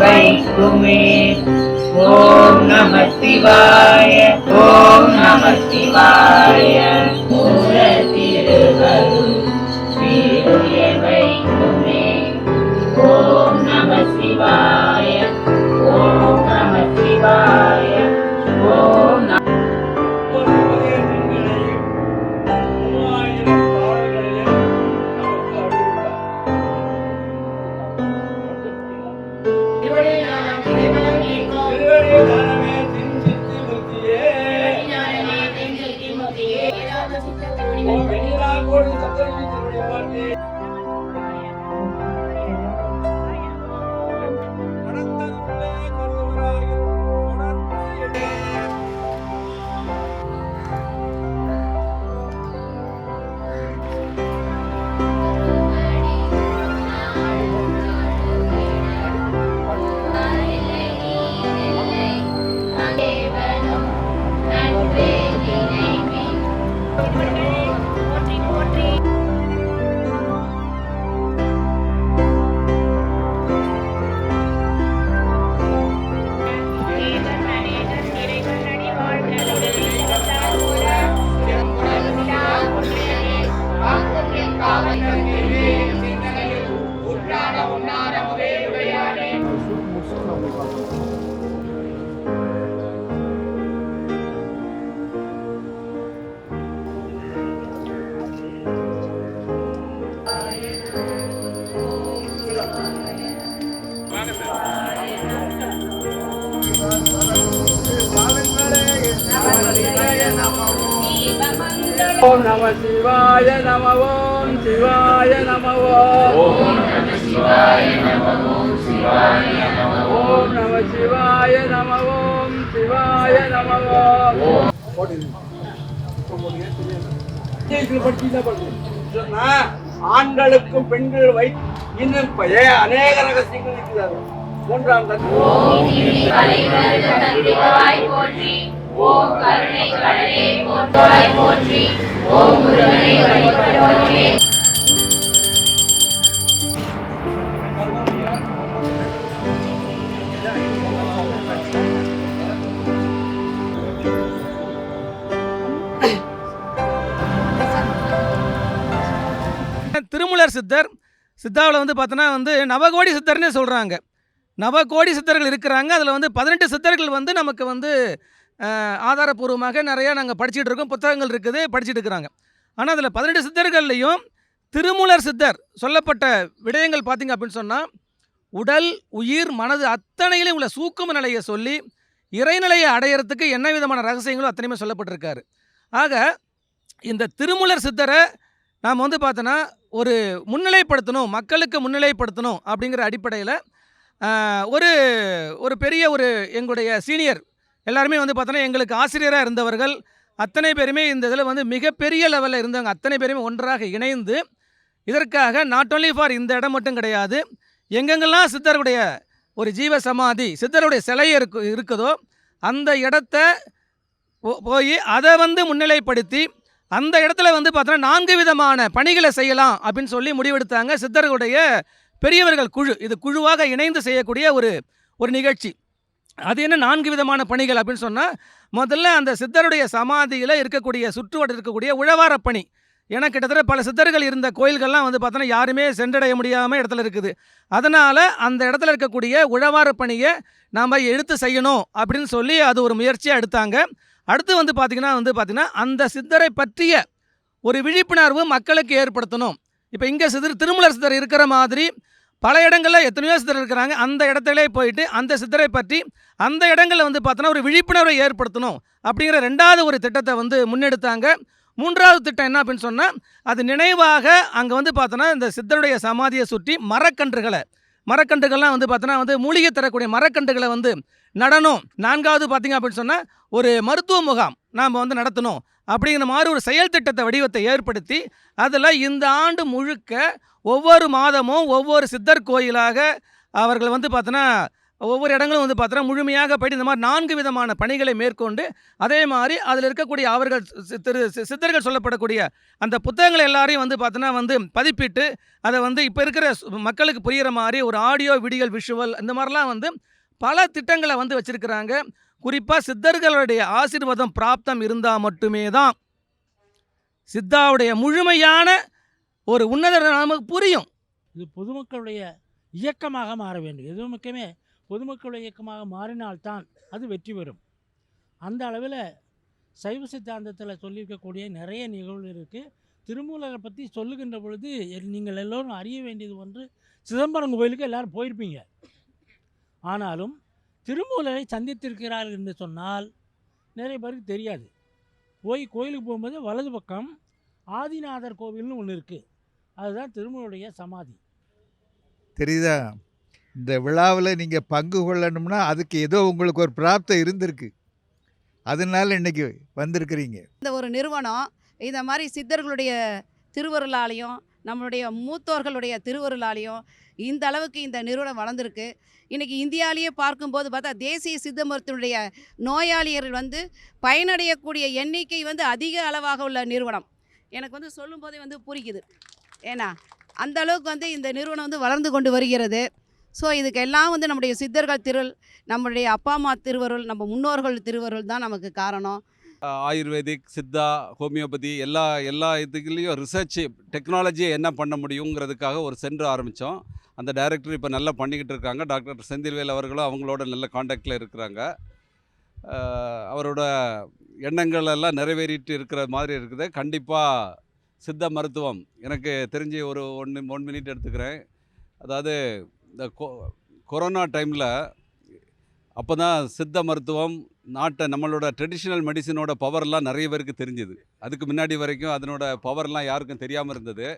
வைக்குமே ஓம் நம சிவாய ஓம் நம சிவாய. மூல திருவருள் ஓம் நம சிவாய நம ஓம் சிவாய நம ஓம். ஓம் நம சிவாய நம ஓம் சிவாய நம ஓம். ஆண்களுக்கும் பெண்கள் வை இன்னும் அநேக ரகசியங்கள் இருக்கிறார்கள். மூன்றாம் ஓம் கருணை கடலே போற்றாய் போற்றி ஓம் முருகனை வழிபடுவோமே. திருமூலர் சித்தர் சித்தாவில் வந்து பார்த்தோன்னா வந்து நவகோடி சித்தர்னே சொல்கிறாங்க நவகோடி சித்தர்கள் இருக்கிறாங்க. அதில் வந்து பதினெட்டு சித்தர்கள் வந்து நமக்கு வந்து ஆதாரபூர்வமாக நிறையா நாங்கள் படிச்சுட்டு இருக்கோம் புத்தகங்கள் இருக்குது படிச்சுட்டு இருக்கிறாங்க. ஆனால் அதில் பதினெட்டு சித்தர்கள்லையும் திருமூலர் சித்தர் சொல்லப்பட்ட விடயங்கள் பார்த்தீங்க அப்படின்னு சொன்னால் உடல் உயிர் மனது அத்தனையிலும் உள்ள சூக்கும நிலையை சொல்லி இறைநிலையை அடையிறதுக்கு என்ன விதமான ரகசியங்களும் அத்தனையுமே சொல்லப்பட்டிருக்காரு. ஆக இந்த திருமூலர் சித்தரை நாம் வந்து பார்த்தோன்னா ஒரு முன்னிலைப்படுத்தணும் மக்களுக்கு முன்னிலைப்படுத்தணும் அப்படிங்கிற அடிப்படையில் ஒரு ஒரு பெரிய ஒரு எங்களுடைய சீனியர் எல்லாருமே வந்து பார்த்தோன்னா எங்களுக்கு ஆசிரியராக இருந்தவர்கள் அத்தனை பேருமே இந்த இதில் வந்து மிகப்பெரிய லெவலில் இருந்தவங்க. அத்தனை பேருமே ஒன்றாக இணைந்து இதற்காக நாட் ஓன்லி ஃபார் இந்த இடம் மட்டும் கிடையாது எங்கெங்கெல்லாம் சித்தருடைய ஒரு ஜீவ சமாதி சித்தருடைய சிலை இருக்கு இருக்குதோ அந்த இடத்த போ- போய் அதை வந்து முன்னிலைப்படுத்தி அந்த இடத்துல வந்து பார்த்தோன்னா நான்கு விதமான பணிகளை செய்யலாம் அப்படின்னு சொல்லி முடிவெடுத்தாங்க சித்தர்களுடைய பெரியவர்கள் குழு. இது குழுவாக இணைந்து செய்யக்கூடிய ஒரு ஒரு நிகழ்ச்சி. அது என்ன நான்கு விதமான பணிகள் அப்படின்னு சொன்னால் முதல்ல அந்த சித்தருடைய சமாதியில் இருக்கக்கூடிய சுற்றுவட்டம் இருக்கக்கூடிய உழவார பணி. ஏன்னா கிட்டத்தட்ட பல சித்தர்கள் இருந்த கோயில்கள்லாம் வந்து பார்த்தோன்னா யாருமே சென்றடைய முடியாமல் இடத்துல இருக்குது. அதனால் அந்த இடத்துல இருக்கக்கூடிய உழவார பணியை நாம் எடுத்து செய்யணும் அப்படின்னு சொல்லி அது ஒரு முயற்சியாக எடுத்தாங்க. அடுத்து வந்து பார்த்திங்கன்னா வந்து பார்த்திங்கன்னா அந்த சித்தரை பற்றிய ஒரு விழிப்புணர்வு மக்களுக்கு ஏற்படுத்தணும். இப்போ இங்கே சித்தர் திருமலர் சித்தர் இருக்கிற மாதிரி பல இடங்களில் எத்தனையோ சித்தர் இருக்கிறாங்க. அந்த இடத்துல போயிட்டு அந்த சித்தரை பற்றி அந்த இடங்களில் வந்து பார்த்தோன்னா ஒரு விழிப்புணர்வை ஏற்படுத்தணும் அப்படிங்கிற ரெண்டாவது ஒரு திட்டத்தை வந்து முன்னெடுத்தாங்க. மூன்றாவது திட்டம் என்ன அப்படின்னு சொன்னால் அது நினைவாக அங்கே வந்து பார்த்தோன்னா இந்த சித்தருடைய சமாதியை சுற்றி மரக்கன்றுகளை மரக்கன்றுகள்லாம் வந்து பார்த்தோன்னா வந்து மூலிகை தரக்கூடிய மரக்கன்றுகளை வந்து நடனம் நான்காவது பார்த்திங்க அப்படின்னு சொன்னால் ஒரு மருத்துவ முகாம் நாம் வந்து நடத்தணும் அப்படிங்கிற மாதிரி ஒரு செயல் திட்டத்தை வடிவத்தை ஏற்படுத்தி அதில் இந்த ஆண்டு முழுக்க ஒவ்வொரு மாதமும் ஒவ்வொரு சித்தர் கோயிலாக அவர்கள் வந்து பார்த்தோன்னா ஒவ்வொரு இடங்களும் வந்து பார்த்தோன்னா முழுமையாக போயிட்டு இந்த மாதிரி நான்கு விதமான பணிகளை மேற்கொண்டு அதே மாதிரி அதில் இருக்கக்கூடிய அவர்கள் திரு சித்தர்கள் சொல்லப்படக்கூடிய அந்த புத்தகங்களை எல்லாரையும் வந்து பார்த்தோன்னா வந்து பதிப்பிட்டு அதை வந்து இப்போ இருக்கிற மக்களுக்கு புரிகிற மாதிரி ஒரு ஆடியோ விடியல் விஷுவல் இந்த மாதிரிலாம் வந்து பல திட்டங்களை வந்து வச்சுருக்கிறாங்க. குறிப்பாக சித்தர்களுடைய ஆசீர்வாதம் பிராப்தம் இருந்தால் மட்டுமே தான் சித்தாவுடைய முழுமையான ஒரு உன்னத நமக்கு புரியும். இது பொதுமக்களுடைய இயக்கமாக மாற வேண்டும். எதுவும் முக்கியமே பொதுமக்களுடைய இயக்கமாக மாறினால்தான் அது வெற்றி பெறும். அந்த அளவில் சைவ சித்தாந்தத்தில் சொல்லியிருக்கக்கூடிய நிறைய நிகழ்வுகள் இருக்குது திருமூலரை பற்றி சொல்லுகின்ற பொழுது நீங்கள் எல்லோரும் அறிய வேண்டியது ஒன்று சிதம்பரம் கோயிலுக்கு எல்லோரும் போயிருப்பீங்க. ஆனாலும் திருமூலரை சந்தித்திருக்கிறார்கள் என்று சொன்னால் நிறைய பேருக்கு தெரியாது. போய் கோயிலுக்கு போகும்போது வலது பக்கம் ஆதிநாதர் கோவில்னு ஒன்று இருக்குது அதுதான் திருமூலருடைய சமாதி. தெரியுதா? இந்த விழாவில் நீங்கள் பங்கு கொள்ளணும்னா அதுக்கு ஏதோ உங்களுக்கு ஒரு பிராப்தம் இருந்திருக்கு. அதனால இன்னைக்கு வந்திருக்கிறீங்க. இந்த ஒரு நிறுவனம் இந்த மாதிரி சித்தர்களுடைய திருவருளாலையும் நம்மளுடைய மூத்தோர்களுடைய திருவருளாலையும் இந்த அளவுக்கு இந்த நிறுவனம் வளர்ந்துருக்கு. இன்றைக்கி இந்தியாவிலேயே பார்க்கும்போது பார்த்தா தேசிய சித்த மருத்துவனுடைய நோயாளியர்கள் வந்து பயனடையக்கூடிய எண்ணிக்கை வந்து அதிக அளவாக உள்ள நிறுவனம். எனக்கு வந்து சொல்லும்போதே வந்து புரிக்குது ஏன்னா அந்த அளவுக்கு வந்து இந்த நிறுவனம் வந்து வளர்ந்து கொண்டு வருகிறது. ஸோ இதுக்கு எல்லாம் வந்து நம்முடைய சித்தர்கள் திருள் நம்முடைய அப்பா அம்மா திருவருள் நம்ம முன்னோர்கள் திருவருள் தான் நமக்கு காரணம். ஆயுர்வேதிக் சித்தா ஹோமியோபதி எல்லா எல்லா இதுலேயும் ரிசர்ச் டெக்னாலஜியை என்ன பண்ண முடியுங்கிறதுக்காக ஒரு சென்டர் ஆரம்பித்தோம் அந்த டைரக்டர் இப்போ நல்லா பண்ணிக்கிட்டு இருக்காங்க. டாக்டர் செந்தில்வேல் அவர்களும் அவங்களோட நல்ல காண்டாக்டில் இருக்கிறாங்க. அவரோட எண்ணங்கள் எல்லாம் நிறைவேறிட்டு இருக்கிற மாதிரி இருக்குது. கண்டிப்பாக சித்த மருத்துவம் எனக்கு தெரிஞ்சு ஒரு ஒன்று ஒன் மினிட் எடுத்துக்கிறேன். அதாவது இந்த கொ கொரோனா டைமில் அப்போ தான் சித்த மருத்துவம் நாட்டை நம்மளோட ட்ரெடிஷ்னல் மெடிசினோட பவர்லாம் நிறைய பேருக்கு தெரிஞ்சுது. அதுக்கு முன்னாடி வரைக்கும் அதனோட பவர்லாம் யாருக்கும் தெரியாமல் இருந்தது.